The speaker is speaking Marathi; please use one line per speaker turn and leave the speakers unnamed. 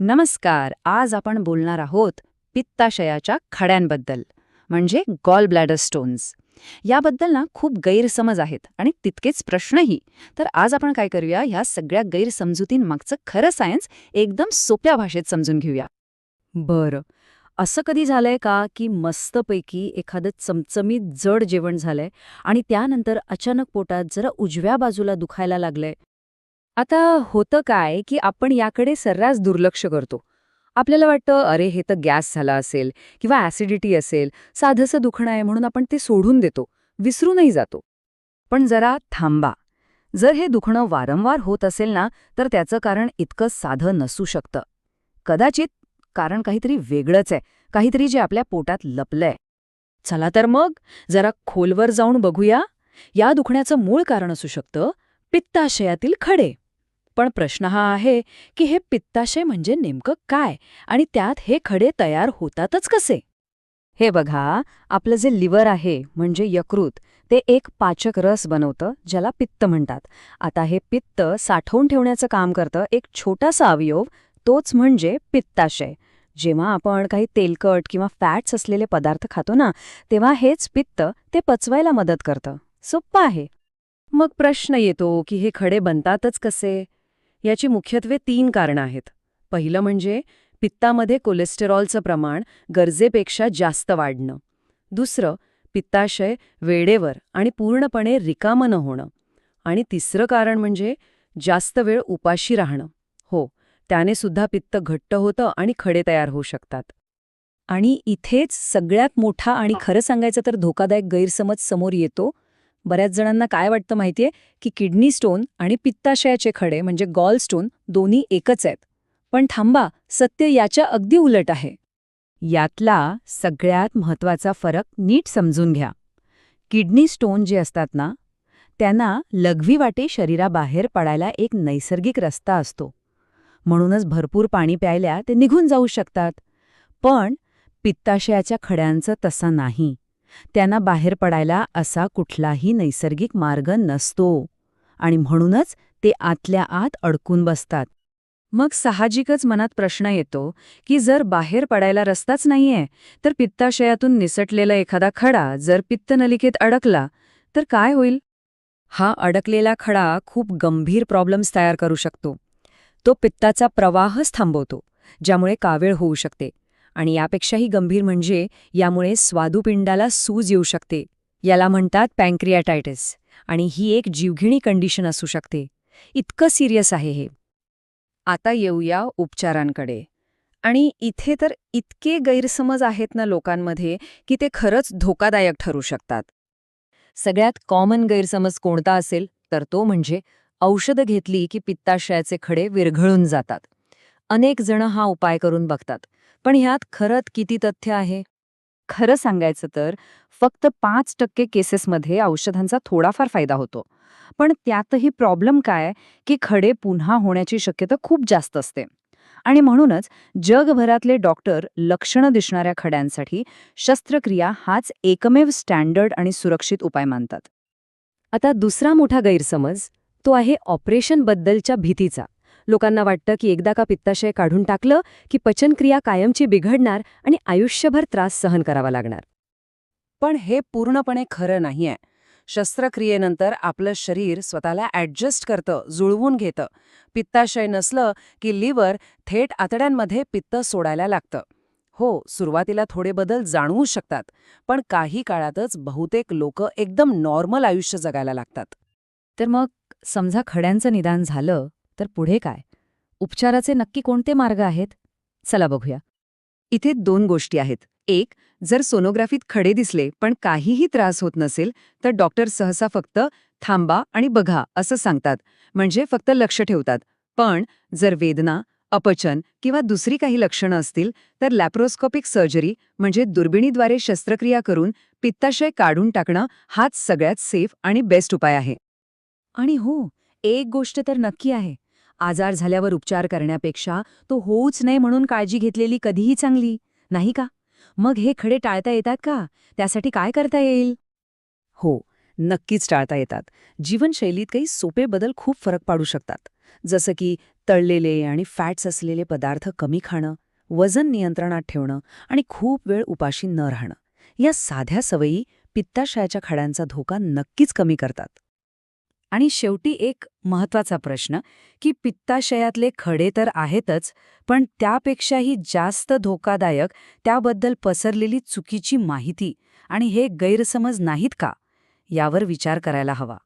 नमस्कार आज आपण बोलणार आहोत पित्ताशयाच्या खड्यांबद्दल म्हणजे गॉल ब्लॅडर स्टोन्स याबद्दल ना खूप गैरसमज आहेत आणि तितकेच प्रश्नही. तर आज आपण काय करूया ह्या सगळ्या गैरसमजुतींमागचं खरं सायन्स एकदम सोप्या भाषेत समजून घेऊया. बरं. असं कधी झालंय का की मस्तपैकी एखादं चमचमीत जड जेवण झालंय आणि त्यानंतर अचानक पोटात जरा उजव्या बाजूला दुखायला लागलंय? आता होतं काय की आपण याकडे सर्रास दुर्लक्ष करतो. आपल्याला वाटतं अरे हे तर गॅस झाला असेल किंवा ॲसिडिटी असेल साधंसं दुखणं आहे म्हणून आपण ते सोडून देतो विसरूनही जातो. पण जरा थांबा. जर हे दुखणं वारंवार होत असेल ना तर त्याचं कारण इतकं साधं नसू शकतं. कदाचित कारण काहीतरी वेगळंच आहे काहीतरी जे आपल्या पोटात लपलंय. चला तर मग जरा खोलवर जाऊन बघूया. या दुखण्याचं मूळ कारण असू शकतं पित्ताशयातील खडे. पण प्रश्न हा आहे की हे पित्ताशय म्हणजे नेमकं काय आणि त्यात हे खडे तयार होतातच कसे? हे बघा आपलं जे लिव्हर आहे म्हणजे यकृत ते एक पाचक रस बनवतं ज्याला पित्त म्हणतात. आता हे पित्त साठवून ठेवण्याचं काम करतं एक छोटासा अवयव तोच म्हणजे पित्ताशय. जेव्हा आपण काही तेलकट किंवा फॅट्स असलेले पदार्थ खातो ना तेव्हा हेच पित्त ते पचवायला मदत करतं. सोप्पं आहे. मग प्रश्न येतो की हे खडे बनतातच कसे? याची मुख्यत्वे तीन कारणं आहेत. पहिलं म्हणजे पित्तामध्ये कोलेस्टेरॉलचं प्रमाण गरजेपेक्षा जास्त वाढणं. दुसरं पित्ताशय वेळेवर आणि पूर्णपणे रिकामं न होणं. आणि तिसरं कारण म्हणजे जास्त वेळ उपाशी राहणं. हो त्याने सुद्धा पित्त घट्ट होतं आणि खडे तयार होऊ शकतात. आणि इथेच सगळ्यात मोठा आणि खरं सांगायचं तर धोकादायक गैरसमज समोर येतो बऱ्याच जणांना काय वाटतं माहितीये? की किडनी स्टोन आणि पित्ताशयाचे खडे म्हणजे गॉल स्टोन दोन्ही एकच आहेत. पण थांबा सत्य याच्या अगदी उलट आहे. यातला सगळ्यात महत्त्वाचा फरक नीट समजून घ्या. किडनी स्टोन जे असतात ना त्यांना लघवी वाटे शरीराबाहेर पडायला एक नैसर्गिक रस्ता असतो. म्हणूनच भरपूर पाणी प्यायल्या ते निघून जाऊ शकतात. पण पित्ताशयाच्या खड्यांचं तसं नाही. त्यांना बाहेर पडायला असा कुठलाही नैसर्गिक मार्ग नसतो आणि म्हणूनच ते आतल्या आत अडकून बसतात. मग साहजिकच मनात प्रश्न येतो की जर बाहेर पडायला रस्ताच नाहीये तर पित्ताशयातून निसटलेला एखादा खडा जर पित्तनलिकेत अडकला तर काय होईल? हा अडकलेला खडा खूप गंभीर प्रॉब्लेम्स तयार करू शकतो. तो पित्ताचा प्रवाहच थांबवतो ज्यामुळे कावेळ होऊ शकते. आणि यापेक्षाही गंभीर म्हणजे यामुळे स्वादुपिंडाला सूज येऊ शकते. याला म्हणतात पँक्रियाटायटिस आणि ही एक जीवघिणी कंडिशन असू शकते. इतकं सिरियस आहे हे. आता येऊया उपचारांकडे. आणि इथे तर इतके गैरसमज आहेत ना लोकांमध्ये की ते खरंच धोकादायक ठरू शकतात. सगळ्यात कॉमन गैरसमज कोणता असेल तर तो म्हणजे औषधं घेतली की पित्ताशयाचे खडे विरघळून जातात. अनेक जण हा उपाय करून बघतात. पण ह्यात खरंच किती तथ्य आहे? खरं सांगायचं तर फक्त पाच टक्के केसेसमध्ये औषधांचा थोडाफार फायदा होतो. पण त्यातही प्रॉब्लेम काय? की खडे पुन्हा होण्याची शक्यता खूप जास्त असते. आणि म्हणूनच जगभरातले डॉक्टर लक्षणं दिसणाऱ्या खड्यांसाठी शस्त्रक्रिया हाच एकमेव स्टँडर्ड आणि सुरक्षित उपाय मानतात. आता दुसरा मोठा गैरसमज तो आहे ऑपरेशनबद्दलच्या भीतीचा. लोकांना वाटतं की एकदा का पित्ताशय काढून टाकलं की पचनक्रिया कायमची बिघडणार आणि आयुष्यभर त्रास सहन करावा लागणार. पण हे पूर्णपणे खरं नाहीये. शस्त्रक्रियेनंतर आपलं शरीर स्वतःला ॲडजस्ट करतं जुळवून घेतं. पित्ताशय नसलं की लिव्हर थेट आतड्यांमध्ये पित्त सोडायला लागतं. हो सुरुवातीला थोडे बदल जाणवू शकतात पण काही काळातच बहुतेक लोक एकदम नॉर्मल आयुष्य जगायला लागतात. तर मग समजा खड्यांचं निदान झालं तर पुढे काय? उपचाराचे नक्की कोणते मार्ग आहेत? चला बघूया. इथे दोन गोष्टी आहेत. एक जर सोनोग्राफीत खडे दिसले पण काहीही त्रास होत नसेल तर डॉक्टर सहसा फक्त थांबा आणि बघा असं सांगतात. म्हणजे फक्त लक्ष ठेवतात. पण जर वेदना अपचन किंवा दुसरी काही लक्षणं असतील तर लॅप्रोस्कोपिक सर्जरी म्हणजे दुर्बिणीद्वारे शस्त्रक्रिया करून पित्ताशय काढून टाकणं हाच सगळ्यात सेफ आणि बेस्ट उपाय आहे. आणि हो एक गोष्ट तर नक्की आहे. आजार झाल्यावर उपचार करण्यापेक्षा तो होऊच नाही म्हणून काळजी घेतलेली कधीही चांगली नाही का? मग हे खडे टाळता येतात का? त्यासाठी काय करता येईल? हो नक्कीच टाळता येतात. जीवनशैलीत काही सोपे बदल खूप फरक पाडू शकतात. जसं की तळलेले आणि फॅट्स असलेले पदार्थ कमी खाणं वजन नियंत्रणात ठेवणं आणि खूप वेळ उपाशी न राहणं. या साध्या सवयी पित्ताशयाच्या खड्यांचा धोका नक्कीच कमी करतात. आणि शेवटी एक महत्त्वाचा प्रश्न की पित्ताशयातले खडे तर आहेतच पण त्यापेक्षाही जास्त धोकादायक त्याबद्दल पसरलेली चुकीची माहिती आणि हे गैरसमज नाहीत का? यावर विचार करायला हवा.